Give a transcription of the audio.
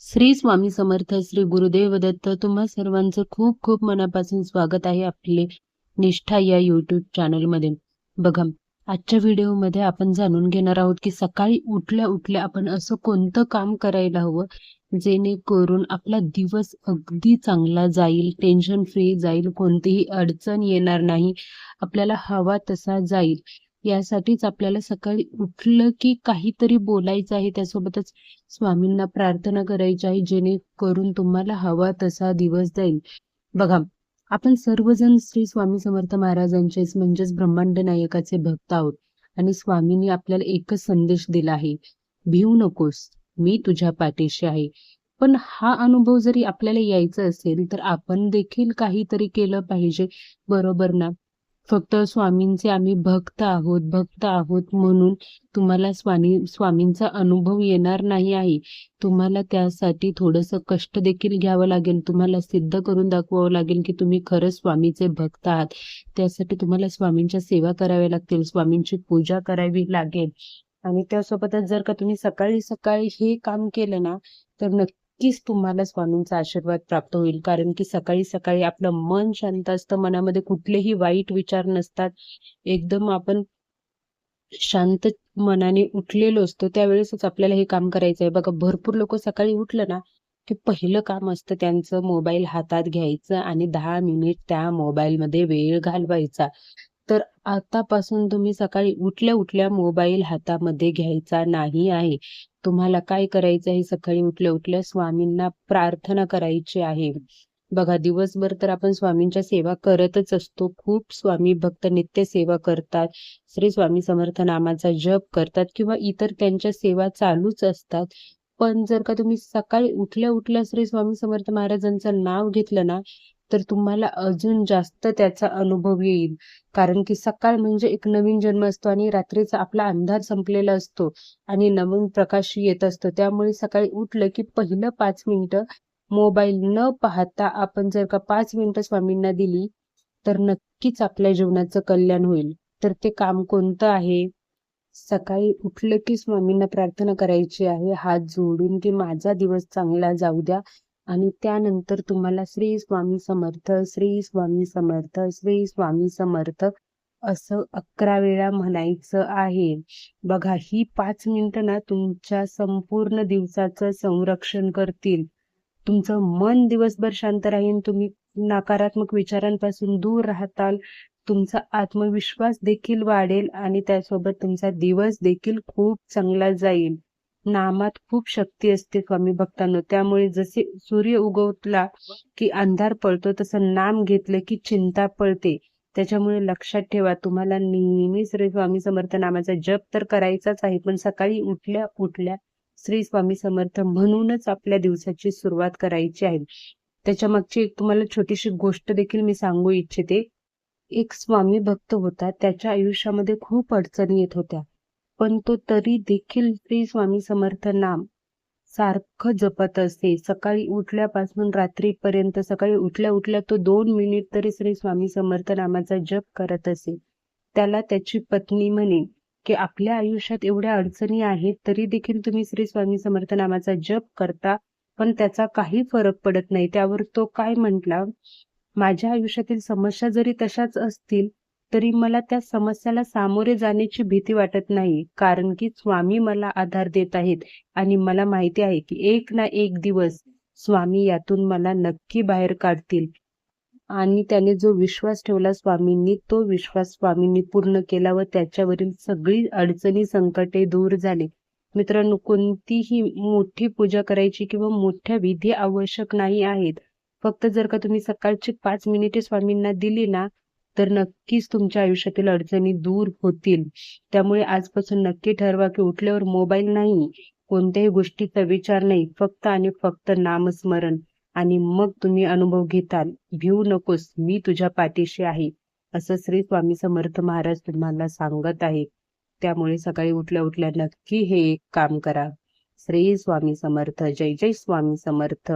श्री स्वामी समर्थ श्री गुरुदेव दत्त तुम्हा सर्वांचं खूप खूप मनापासून स्वागत आहे आपले निष्ठा या युट्यूब चॅनलमध्ये बघा आजच्या व्हिडिओमध्ये आपण जाणून घेणार आहोत की सकाळी उठल्या उठल्या आपण असं कोणतं काम करायला हवं जेणेकरून आपला दिवस अगदी चांगला जाईल टेन्शन फ्री जाईल कोणतीही अडचण येणार नाही आपल्याला हवा तसा जाईल. यासाठीच आपल्याला सकाळी उठलं की काहीतरी बोलायचं आहे. त्यासोबतच स्वामींना प्रार्थना करायची आहे जेणेकरून तुम्हाला हवा तसा दिवस जाईल. बघा आपण सर्वजण श्री स्वामी समर्थ महाराजांचेच म्हणजेच ब्रह्मांड नायकाचे भक्त आहोत आणि स्वामींनी आपल्याला एकच संदेश दिला आहे. भिवू नकोस मी तुझ्या पाठीशी आहे. पण हा अनुभव जरी आपल्याला यायचा असेल तर आपण देखील काहीतरी केलं पाहिजे. बरोबर ना? फक्त स्वामींचे आम्ही भक्त आहोत भक्त आहोत म्हणून तुम्हाला स्वामी स्वामींचा अनुभव येणार नाही आहे तुम्हाला त्यासाठी थोडंसं कष्ट देखील घ्यावं लागेल. तुम्हाला सिद्ध करून दाखवावं लागेल की तुम्ही खरंच स्वामीचे भक्त आहात. त्यासाठी तुम्हाला स्वामींच्या सेवा कराव्या लागतील स्वामींची पूजा करावी लागेल. आणि त्यासोबतच जर का तुम्ही सकाळी सकाळी हे काम केलं ना तर नक्की नक्कीच तुम्हाला स्वामींचा आशीर्वाद प्राप्त होईल. कारण की सकाळी सकाळी आपलं मन शांत असतं मनामध्ये कुठलेही वाईट विचार नसतात. एकदम आपण शांत मनाने उठलेलो असतो त्यावेळेसच आपल्याला हे काम करायचं आहे. बघा भरपूर लोक सकाळी उठलं ना की पहिलं काम असतं त्यांचं मोबाईल हातात घ्यायचं आणि दहा मिनिट त्या मोबाईलमध्ये वेळ घालवायचा. तर आतापासून तुम्ही सकाळी उठल्या उठल्या मोबाईल हातामध्ये घ्यायचा नाही आहे. तुम्हाला काय करायचं आहे? सकाळी उठल्या उठल्या स्वामींना प्रार्थना करायची आहे. बघा दिवसभर तर आपण स्वामींच्या सेवा करतच असतो. खूप स्वामी भक्त नित्य सेवा करतात. श्री स्वामी समर्थ नामाचा जप करतात किंवा इतर त्यांच्या सेवा चालूच असतात. पण जर का तुम्ही सकाळी उठल्या उठल्या श्री स्वामी समर्थ महाराजांचं नाव घेतलं ना तर तुम्हाला अजून जास्त त्याचा अनुभव येईल. कारण की सकाळ म्हणजे एक नवीन जन्म असतो आणि रात्रीचा आपला अंधार संपलेला असतो आणि नवीन प्रकाश येत असतो. त्यामुळे सकाळी उठलं की पहिलं पाच मिनिटं मोबाईल न पाहता आपण जर का पाच मिनिटं स्वामींना दिली तर नक्कीच आपल्या जीवनाचं कल्याण होईल. तर ते काम कोणतं आहे? सकाळी उठलं की स्वामींना प्रार्थना करायची आहे. हात जोडून की माझा दिवस चांगला जाऊ द्या. आणि त्यानंतर तुम्हाला श्री स्वामी समर्थ श्री स्वामी समर्थ श्री स्वामी समर्थ असं अकरा वेळा म्हणायचं आहे. बघा ही पाच मिनिटं ना तुमच्या संपूर्ण दिवसाचं संरक्षण करतील. तुमचं मन दिवसभर शांत राहील तुम्ही नकारात्मक विचारांपासून दूर राहताल तुमचा आत्मविश्वास देखील वाढेल आणि त्यासोबत तुमचा दिवस देखील खूप चांगला जाईल. नामात खूप शक्ती असते स्वामी भक्तांनो. त्यामुळे जसे सूर्य उगवतला की अंधार पळतो तसं नाम घेतलं की चिंता पळते. त्याच्यामुळे लक्षात ठेवा तुम्हाला नेहमी श्री स्वामी समर्थ नामाचा जप तर करायचाच आहे पण सकाळी उठल्या उठल्या श्री स्वामी समर्थ म्हणूनच आपल्या दिवसाची सुरुवात करायची आहे. त्याच्या मागची एक तुम्हाला छोटीशी गोष्ट देखील मी सांगू इच्छिते. एक स्वामी भक्त होता त्याच्या आयुष्यामध्ये खूप अडचणी येत होत्या. पण तो तरी देखील श्री स्वामी समर्थ नाम सारखं जपत असे सकाळी उठल्यापासून रात्रीपर्यंत सकाळी उठल्या उठल्या तो दोन मिनिट तरी श्री स्वामी समर्थ नामाचा जप करत असे. त्याला त्याची पत्नी म्हणे की आपल्या आयुष्यात एवढ्या अडचणी आहेत तरी देखील तुम्ही श्री स्वामी समर्थ नामाचा जप करता पण त्याचा काही फरक पडत नाही. त्यावर तो काय म्हटला? माझ्या आयुष्यातील समस्या जरी तशाच असतील तरी मला त्या समस्याला सामोरे जाण्याची भीती वाटत नाही. कारण की स्वामी मला आधार देत आहेत आणि मला माहिती आहे की एक ना एक दिवस स्वामी यातून मला नक्की बाहेर काढतील. आणि त्याने जो विश्वास ठेवला स्वामींनी तो विश्वास स्वामींनी पूर्ण केला व त्याच्यावरील सगळी अडचणी संकटे दूर झाले. मित्रांनो कोणतीही मोठी पूजा करायची किंवा मोठ्या विधी आवश्यक नाही आहेत. फक्त जर का तुम्ही सकाळची पाच मिनिटे स्वामींना दिली ना तर नक्कीच तुमच्या आयुष्यातील अडचणी दूर होतील. त्यामुळे आजपासून नक्की ठरवा की उठल्यावर मोबाईल नाही कोणत्याही गोष्टीचा विचार नाही फक्त आणि फक्त नामस्मरण. आणि मग तुम्ही अनुभव घेताल. भिवू नकोस मी तुझ्या पाठीशी आहे. असं श्री स्वामी समर्थ महाराज तुम्हाला सांगत आहे त्यामुळे सकाळी उठल्या उठल्या नक्की हे एक काम करा. श्री स्वामी समर्थ जय जय स्वामी समर्थ.